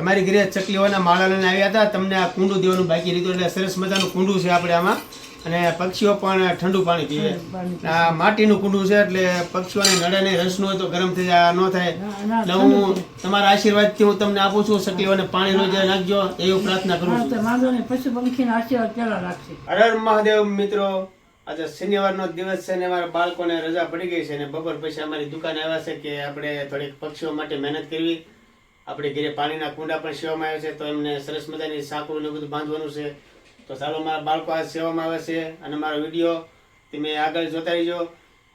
તમારી ઘરે ચકલીઓના માળા લઈને આવ્યા હતા તમને આ કુંડું દેવાનું બાકી લીધું એટલે સરસ મજાનું કુંડું છે આપણે આમાં. અને પક્ષીઓ પણ ઠંડુ પાણી પીવે. આ માટીનું કુંડું છે એટલે પક્ષીઓને નડે નહીં રસનું હોય તો ગરમ થઈ જાય ન થાય. એટલે હું તમારા આશીર્વાદથી હું તમને આપું છું ચકલીઓને પાણી રોજ નાખજો એવું પ્રાર્થના કરું છું. પશુ પંખીના આશીર્વાદ પેલા રાખશે. હર હર મહાદેવ મિત્રો આજે શનિવારનો દિવસ છે ને અમારા બાળકોને રજા પડી ગઈ છે ને બપોર પછી અમારી દુકાને આવ્યા છે કે આપણે થોડીક પક્ષીઓ માટે મહેનત કરવી. આપણે ઘરે પાણીના કુંડા પણ સેવામાં આવે છે, તો એમને સરસ મજાની સાંકળું ને બધું બાંધવાનું છે. તો ચાલો મારા બાળકો આ સેવામાં આવે છે અને મારો વીડિયો તમે આગળ જોતા રહીજો.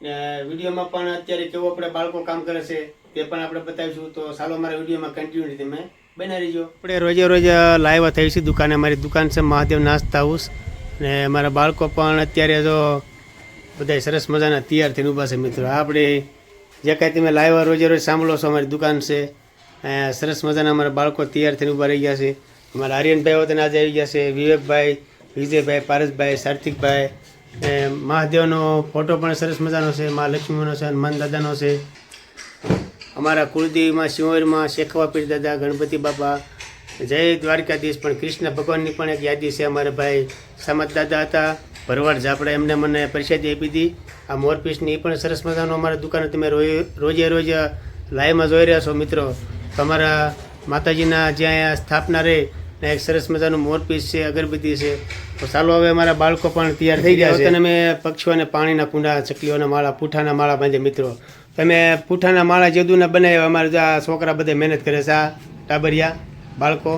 ને વિડીયોમાં પણ અત્યારે કેવું આપણે બાળકો કામ કરે છે તે પણ આપણે બતાવીશું. તો ચાલો મારા વિડીયોમાં કન્ટિન્યુ તમે બના રહીજો. આપણે રોજે રોજ લાઈવ થઈ છે દુકાને. અમારી દુકાન છે મહાદેવ નાસ્તા હાઉસ. ને મારા બાળકો પણ અત્યારે જો બધા સરસ મજાના તૈયાર થઈને ઊભા છે મિત્રો. આપણે જે કાંઈ તમે લાઈવ રોજે રોજ સાંભળો છો, અમારી દુકાન છે. સરસ મજાના અમારા બાળકો તૈયાર થઈને ઊભા રહી ગયા છે. અમારા આર્યનભાઈ વતન આજે આવી ગયા છે. વિવેકભાઈ, વિજયભાઈ, પારસભાઈ, સાર્થિકભાઈ. મહાદેવનો ફોટો પણ સરસ મજાનો છે. મા લક્ષ્મીનો છે હનુમાન દાદાનો છે. અમારા કુળદેવીમાં, શિવરમાં શેખવા પીર દાદા, ગણપતિ બાપા, જય દ્વારકાધીશ. પણ કૃષ્ણ ભગવાનની પણ એક યાદી છે. અમારા ભાઈ સામત દાદા હતા. ભરવાડ ઝાપડા એમને મને પ્રસાદી આપી હતી. આ મોરપીસની પણ સરસ મજાનો અમારા દુકાને તમે રોજે રોજ લાઈવમાં જોઈ રહ્યા છો મિત્રો. તમારા માતાજીના જ્યાં સ્થાપના રહે ને એક સરસ મજાનું મોરપીસ છે અગરબત્તી છે. તો ચાલો હવે અમારા બાળકો પણ તૈયાર થઈ ગયા છે. તમે પક્ષીઓને પાણીના કુંડા ચકલીઓના માળા પૂઠાના માળા બાંધે મિત્રો. તમે પૂઠાના માળા જેદુના બનાવ્યા અમારા આ છોકરા બધા મહેનત કરે છે આ ટાબરિયા બાળકો.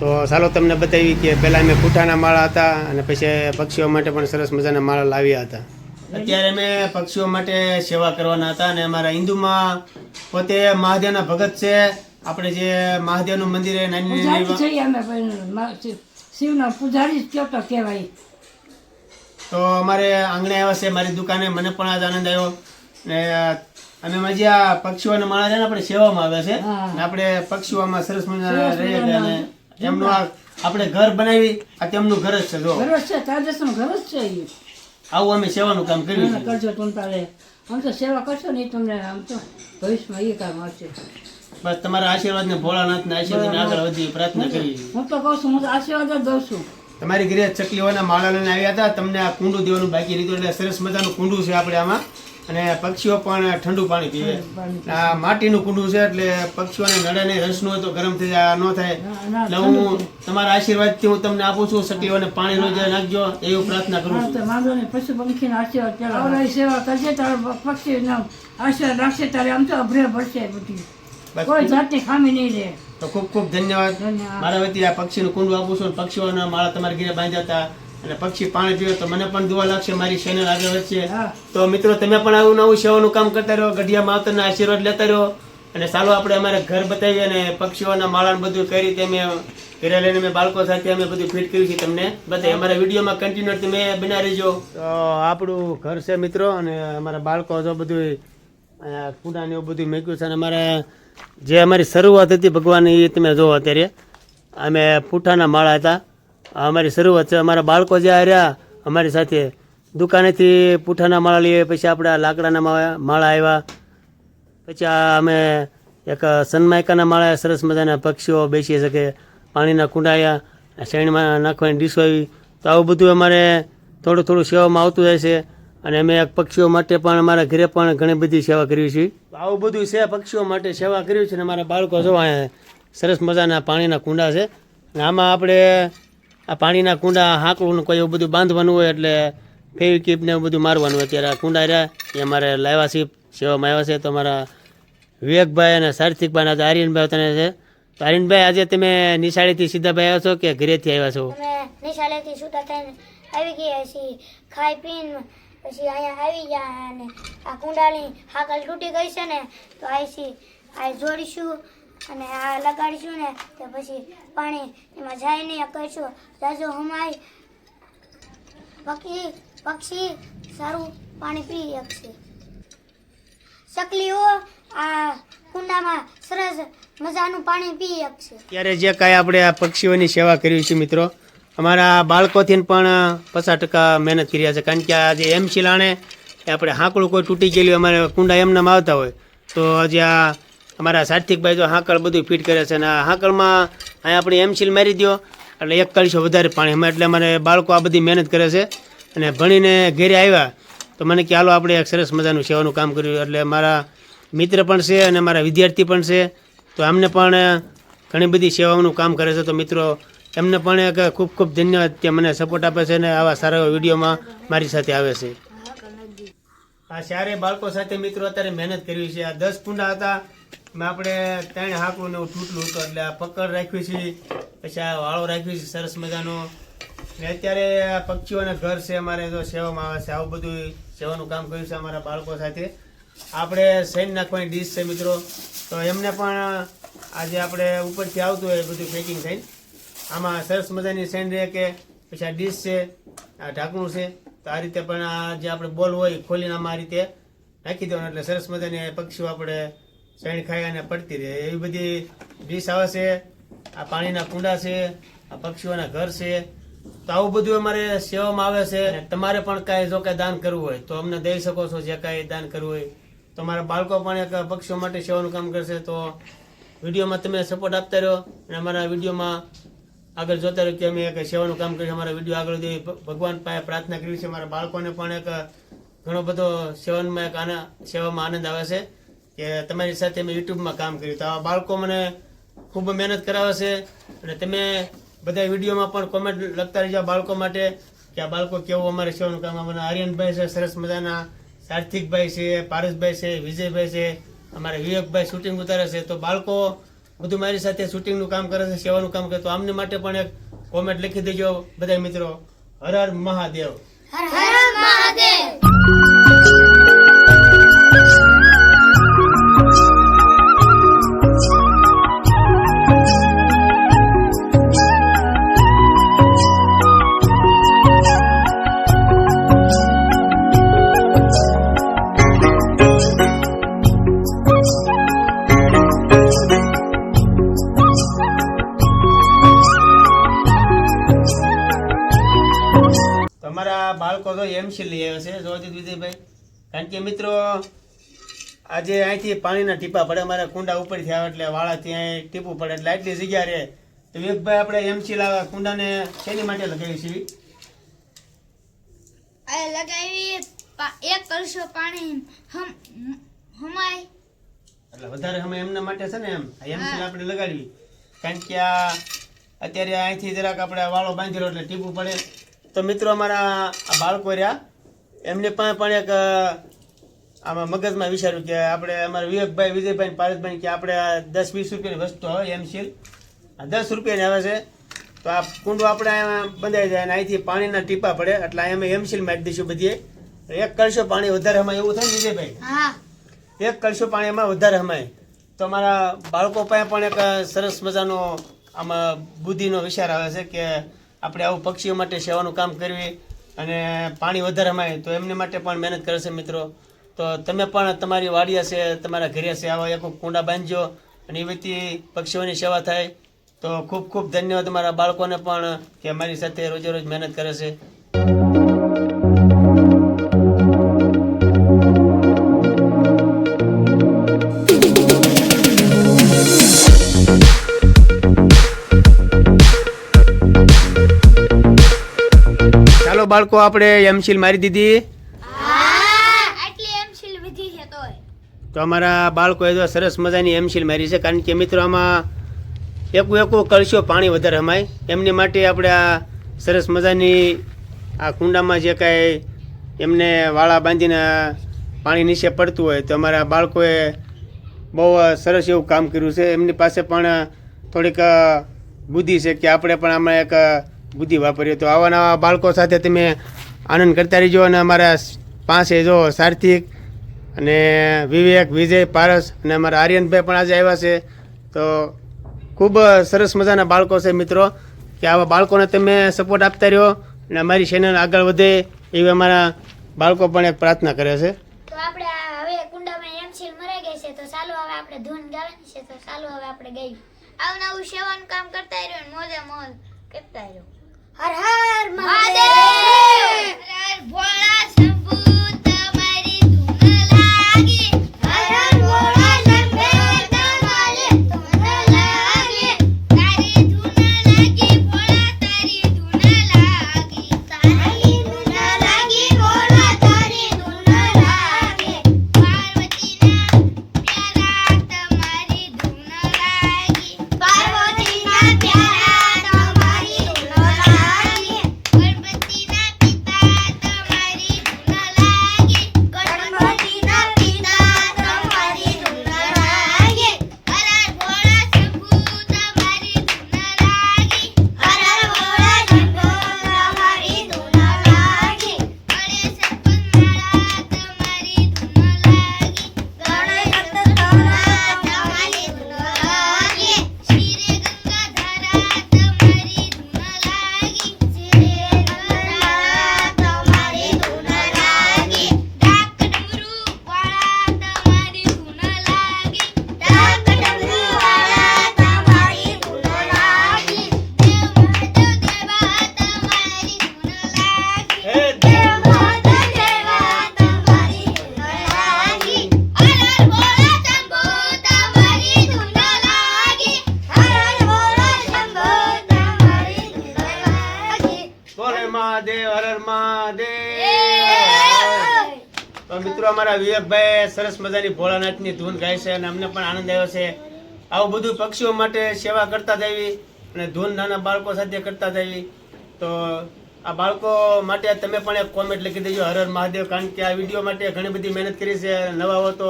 તો ચાલો તમને બતાવી કે પહેલાં અમે પૂઠાના માળા હતા અને પછી પક્ષીઓ માટે પણ સરસ મજાના માળા લાવ્યા હતા. અત્યારે અમે પક્ષીઓ માટે સેવા કરવાના હતા અને અમારા હિન્દુમાં પોતે મહાદેવના ભગત છે. આપણે જે મહાદેવનું મંદિર છે, નાની અમે શિવના પૂજારી જ તો કહેવાય. તો અમારે આંગણે આવ્યા છે મારી દુકાને. મને પણ આજ આનંદ આવ્યો. ને અમે મજી આ પક્ષીઓને માળા છે ને આપણે સેવામાં આવે છે. આપણે પક્ષીઓમાં સરસ મજાના રહીએ અને એમનું આ આપણે ઘર બનાવી આ તેમનું ઘર જ છે જો. ઘર જ છે તાજસનું ઘર જ છે આવું અમે સેવાનું કામ કર્યું કરજો તમે તારે. આમ તો સેવા કરશો ને તમને આમ તો ભવિષ્યમાં એ કામ આવશે. બસ તમારા આશીર્વાદ ને ભોળાનાથના આશીર્વાદ આગળ વધી પ્રાર્થના કરી હું તો કહું છું હું આશીર્વાદ જ દઉં છું. તમારી ઘરે ચકલીઓના માળા લઈને આવ્યા હતા તમને આ કુંડું દેવાનું બાકી લીધું એટલે સરસ મજાનું કુંડું છે આપણે આમાં. અને પક્ષીઓ પણ ઠંડુ પાણી પીવે. આ માટીનું કુંડું છે એટલે પક્ષીઓને નડે નહીં રસનું હોય તો ગરમ થઈ જાય ન થાય. ના, ના, એટલે હું તમારા આશીર્વાદથી હું તમને આપું છું સકલીઓને પાણી રોજ નાખજો એવું પ્રાર્થના કરું હા છું. વાંધો નહીં પશુ પંખીના આશીર્વાદ સેવા કરજે તારે પક્ષી આશીર્વાદ રાખશે તારે આમ તો અભરે ભરશે બધી. કોઈ જાતની ખામી નહીં રહે તો ખૂબ ખૂબ ધન્યવાદ. ધન્યવાદ. મારા વતી આ પક્ષીનું કુંડું આપું છું પક્ષીઓના માળા તમારા ઘરે બાંધ્યા હતા અને પક્ષી પાણી પીવે તો મને પણ દુઆ લાગશે મારી ચેનલ આગળ વધશે. તો મિત્રો તમે પણ આવું નવું સેવાનું કામ કરતા રહો ગઢિયા માવતરના આશીર્વાદ લેતા રહો. અને ચાલો આપણે અમારે ઘર બતાવીએ અને પક્ષીઓના માળા ને બધું કઈ રીતે અમે ઘરે લઈને અમે બાળકો સાથે અમે બધું ફિટ કર્યું છે તમને. બતાવીએ અમારા વિડીયોમાં કન્ટિન્યુ તમે બના રહેજો. તો આપણું ઘર છે મિત્રો અને અમારા બાળકો જો બધું અહીંયા કુંડા ને એવું બધું મેક્યું છે અને અમારા જે અમારી શરૂઆત હતી ભગવાન એ તમે જોવો અત્યારે. અમે પૂઠાના માળા હતા. અમારી શરૂઆત છે, અમારા બાળકો જે રહ્યા અમારી સાથે દુકાનેથી પૂઠાના માળા લઈએ પછી આપણા લાકડાના માળા માળા આવ્યા. પછી આ અમે એક સનમાયકાના માળા, સરસ મજાના પક્ષીઓ બેસી શકે, પાણીના કુંડાયા શેણીમાં નાખવાની ડીશો આવી. તો આવું બધું અમારે થોડું થોડું સેવામાં આવતું જાય છે. અને અમે પક્ષીઓ માટે પણ અમારા ઘરે પણ ઘણી બધી સેવા કરવી છે આવું બધું છે, પક્ષીઓ માટે સેવા કરી છે અને અમારા બાળકો જો સરસ મજાના પાણીના કુંડા છે. આમાં આપણે આ પાણીના કુંડા હાંકડું કોઈ એવું બધું બાંધવાનું હોય એટલે ફેવિકીપ ને એવું બધું મારવાનું હોય અત્યારે આ કુંડા રહ્યા. એ અમારે લાવ્યા છે સેવામાં આવ્યા છે. તો અમારા વિવેકભાઈ અને સાર્થિકભાઈ આજે આર્યનભાઈ તને છે તો આર્યનભાઈ, આજે તમે નિશાળીથી સીધા ભાઈ આવ્યા છો કે ઘરેથી આવ્યા છો? નિશાળીથી નિશાળેથી થઈને આવી ગયા છીએ. ખાઈ પીને પછી અહીંયા આવી ગયા અને આ કુંડાની હાકલ તૂટી ગઈ છે ને, તો આઈસી આ જોડીશું અને આ લગાડીશું ને, તો પછી પાણી એમાં જાય નહીં કરીશું. જાજો હમાય. પક્ષી પક્ષી, સારું પાણી પી શકશે ચકલીઓ આ કુંડામાં સરસ મજાનું પાણી પી શકશે ત્યારે જે કાંઈ આપણે આ પક્ષીઓની સેવા કરીશું મિત્રો અમારા બાળકોથી પણ પચાસ ટકા મહેનત કર્યા છે. કારણ કે આ જે એમ શિલાણે આપણે હાંકડું કોઈ તૂટી ગયેલું, અમારે કુંડા એમનામ આવતા હોય. તો આજે આ અમારા સાર્થિકભાઈ જો હાંકળ બધું ફિટ કરે છે અને આ હાંકળમાં અહીંયા આપણે એમસીલ મારી દો એટલે એક કળશો વધારે પાણી એમાં એટલે અમારે બાળકો આ બધી મહેનત કરે છે. અને ભણીને ઘેરે આવ્યા, તો મને કે, હાલો, આપણે એક સરસ મજાનું સેવાનું કામ કર્યું. એટલે મારા મિત્ર પણ છે અને મારા વિદ્યાર્થી પણ છે. તો અમને પણ ઘણી બધી સેવાઓનું કામ કરે છે. તો મિત્રો એમને પણ એક ખૂબ ખૂબ ધન્યવાદ કે મને સપોર્ટ આપે છે અને આવા સારા એવા વિડીયોમાં મારી સાથે આવે છે. આ ચારે બાળકો સાથે મિત્રો અત્યારે મહેનત કરવી છે. આ દસ કુંડા હતા. આપણે ત્રણ હાકું ને તૂટલું હતું. એટલે આ પકડ રાખ્યું છે. પછી આ વાળો રાખ્યું છે સરસ મજાનો. ને અત્યારે આ પક્ષીઓના ઘર છે. અમારે જો સેવામાં આવે છે. આવું બધું સેવાનું કામ કર્યું છે અમારા બાળકો સાથે. આપણે સૈન નાખવાની ડીશ છે મિત્રો. તો એમને પણ આજે આપણે ઉપરથી આવતું હોય બધું પેકિંગ થઈને આમાં સરસ મજાની સેન્ડ રહે કે પછી આ ડીશ છે, આ ઢાંકણું છે. તો આ રીતે પણ આ જે આપણે બોલ હોય ખોલીને આમાં આ રીતે નાખી દેવાનું. એટલે સરસ મજાની પક્ષીઓ આપણે શેણ ખાઈ અને પડતી રહે. એવી બધી ડીશ આવે છે. આ પાણીના કુંડા છે, આ પક્ષીઓના ઘર છે. તો આવું બધું અમારે સેવામાં આવે છે. અને તમારે પણ કાંઈ જો કાંઈ દાન કરવું હોય, તો અમને દઈ શકો છો જે કાંઈ દાન કરવું હોય. તો મારા બાળકો પણ એક પક્ષીઓ માટે સેવાનું કામ કરશે. તો વિડીયોમાં તમે સપોર્ટ આપતા રહ્યો અને અમારા વિડીયોમાં આગળ જોતા રહ્યું કે અમે એક સેવાનું કામ કરીશું અમારા વીડિયો આગળ જોઈએ. ભગવાન પાસે પ્રાર્થના કરવી છે મારા બાળકોને પણ એક, ઘણો બધો સેવનમાં એક આના, સેવામાં આનંદ આવે છે કે તમારી સાથે મેં યુટ્યુબમાં કામ કર્યું. તો આ બાળકો મને ખૂબ મહેનત કરાવે છે અને તમે બધા વિડીયોમાં પણ કોમેન્ટ લખતા રહેજો બાળકો માટે કે આ બાળકો કેવું અમારે સેવાનું કામ અમારા આર્યનભાઈ છે, સરસ મજાના. સાર્થિકભાઈ છે, પારસભાઈ છે, વિજયભાઈ છે, અમારા વિવેકભાઈ શૂટિંગ ઉતારે છે. તો બાળકો બધું મારી સાથે શૂટિંગનું કામ કરે છે, સેવાનું કામ કરે તો આમને માટે પણ એક કોમેન્ટ લખી દેજો બધા મિત્રો. હર હર મહાદેવ. હર હર મહાદેવ. જોજીત કારણ કે મિત્રો આજે અહીંથી પાણીના ટીપા પડે અમારે કુંડા ઉપરથી આવે એટલે વાળા ત્યાં ટીપું પડે એટલે આટલી જગ્યા રહે. તો વિવેકભાઈ આપણે એમસી લાવવા કુંડાને શેની માટે લગાવી છીએ લગાવી એક કલશો પાણી હમ હમાય. એટલે વધારે હમે એમના માટે છે ને એમ એમસી આપણે લગાડવી. કારણ કે આ અત્યારે અહીંથી જરાક આપણે વાળો બાંધેલો એટલે ટીપું પડે. તો મિત્રો અમારા બાળકો રહ્યા. એમને પાસે પણ એક આમાં મગજમાં વિચાર્યું કે આપણે અમારા વિવેકભાઈ વિજયભાઈ પારસભાઈ કે આપણે આ દસ વીસ રૂપિયાની વસ્તુ આવે એમસીલ આ દસ રૂપિયાની આવે છે. તો આ કુંડો આપણે અહીંયા બંધાઈ જાય અને અહીંથી પાણીના ટીપા પડે. એટલે અમે એમ સીલ મારી દઈશું બધીએ. એક કળશો પાણી વધારે હમાય એવું થાય વિજયભાઈ? એક કળશો પાણી એમાં વધારે હમાય. તો અમારા બાળકો પાસે પણ એક સરસ મજાનો આમાં બુદ્ધિનો વિચાર આવે છે કે આપણે આવું પક્ષીઓ માટે સેવાનું કામ કરવી. અને પાણી વધારે માય તો એમની માટે પણ મહેનત કરે છે મિત્રો. તો તમે પણ તમારી વાડિયા છે, તમારા ઘરે છે, આવા એક કુંડા બાંધજો અને એ વ્યક્તિ પક્ષીઓની સેવા થાય. તો ખૂબ ખૂબ ધન્યવાદ મારા બાળકોને પણ કે મારી સાથે રોજે રોજ મહેનત કરે છે. બાળકો આપણે એમસીલ મારી દીધી? તો અમારા બાળકોએ તો સરસ મજાની એમસીલ મારી છે કારણ કે મિત્રો આમાં એકું એકું કળશો પાણી વધારે રમાય. એમની માટે આપણે આ સરસ મજાની આ કુંડામાં જે કાંઈ એમને વાળા બાંધીને પાણી નીચે પડતું હોય તો અમારા બાળકોએ બહુ સરસ એવું કામ કર્યું છે. એમની પાસે પણ થોડીક બુદ્ધિ છે કે આપણે પણ આમાં એક બુદ્ધિ વાપરીએ તો આવા નવા બાળકો સાથે તમે આનંદ કરતા રહીજો અને અમારા પાસે જો સાર્થિક અને વિવેક, વિજય પારસ અને અમારા આર્યનભાઈ પણ આજે આવ્યા છે. તો ખૂબ સરસ મજાના બાળકો છે મિત્રો. કે આવા બાળકોને તમે સપોર્ટ આપતા રહ્યો અને અમારી ચેનલ આગળ વધે એવી અમારા બાળકો પણ એક પ્રાર્થના કરે છે. તો આપણે હવે કુંડામાં એમસીલ મરાઈ ગઈ છે, તો ચાલો હવે આપણે ધૂન ગાવાની છે, તો ચાલો હવે આપણે ગઈ. આવું નવું સેવાનું કામ કરતા રહ્યો મોજે મોજ કરતા રહ્યો. હર હર મહાદેવ. હર હર ભોળા શંભુ. મિત્રો અમારા વિવેકભાઈ સરસ મજાની ભોળાનાથની ધૂન ગાય છે અને અમને પણ આનંદ આવ્યો છે. આવું બધું પક્ષીઓ માટે સેવા કરતા જવી અને ધૂન નાના બાળકો સાથે કરતા જવી. તો આ બાળકો માટે તમે પણ એક કોમેન્ટ લખી દેજો. હર હર મહાદેવ, કારણ કે આ વીડિયો માટે ઘણી બધી મહેનત કરી છે. નવા હો તો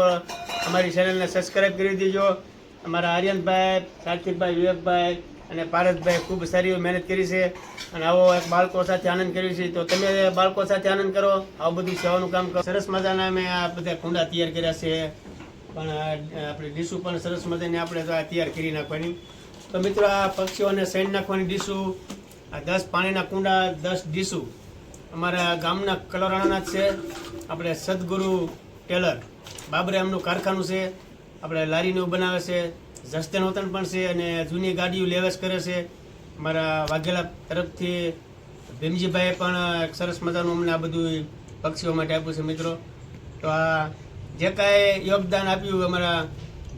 અમારી ચેનલને સબસ્ક્રાઈબ કરી દેજો. અમારા આર્યનભાઈ સાર્થિકભાઈ વિવેકભાઈ અને પારસભાઈ ખૂબ સારી મહેનત કરી છે. અને આવો એક બાળકો સાથે આનંદ કર્યો છે. તો તમે બાળકો સાથે આનંદ કરો, આવું બધું સેવાનું કામ કરો. સરસ મજાના અમે આ બધા કુંડા તૈયાર કર્યા છે. પણ આપણે ડીશું પણ સરસ મજાની આપણે તૈયાર કરી નાખવાની. તો મિત્રો, આ પક્ષીઓને સૈન નાખવાની ડીશું, આ દસ પાણીના કુંડા, દસ ડીશું. અમારા ગામના કલોરાણાના જ છે. આપણે સદગુરુ ટેલર. બાબરે એમનું કારખાનું છે. આપણે લારીનું બનાવે છે. જસ્તન વતન પણ છે અને જૂની ગાડીઓ લેવેસ કરે છે. અમારા વાઘેલા તરફથી ભીમજીભાઈએ પણ એક સરસ મજાનું અમને આ બધું પક્ષીઓ માટે આપ્યું છે મિત્રો. તો આ જે કાંઈ યોગદાન આપ્યું અમારા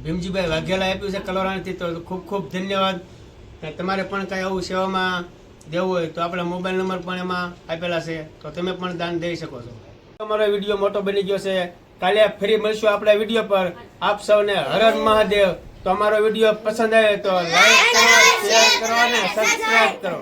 ભીમજીભાઈ વાઘેલા આપ્યું છે કલોરાણીથી, તો ખૂબ ખૂબ ધન્યવાદ. તમારે પણ કાંઈ આવું સેવામાં દેવું હોય તો આપણા મોબાઈલ નંબર પણ એમાં આપેલા છે. તો તમે પણ દાન દઈ શકો છો. અમારો વીડિયો મોટો બની ગયો છે. કાલે ફરી મળશું આપણા વીડિયો પર. આપ સૌને હર હર મહાદેવ. તો અમારો વીડિયો પસંદ આવે તો લાઈક કરો શેર કરો અને સબસ્ક્રાઇબ કરો.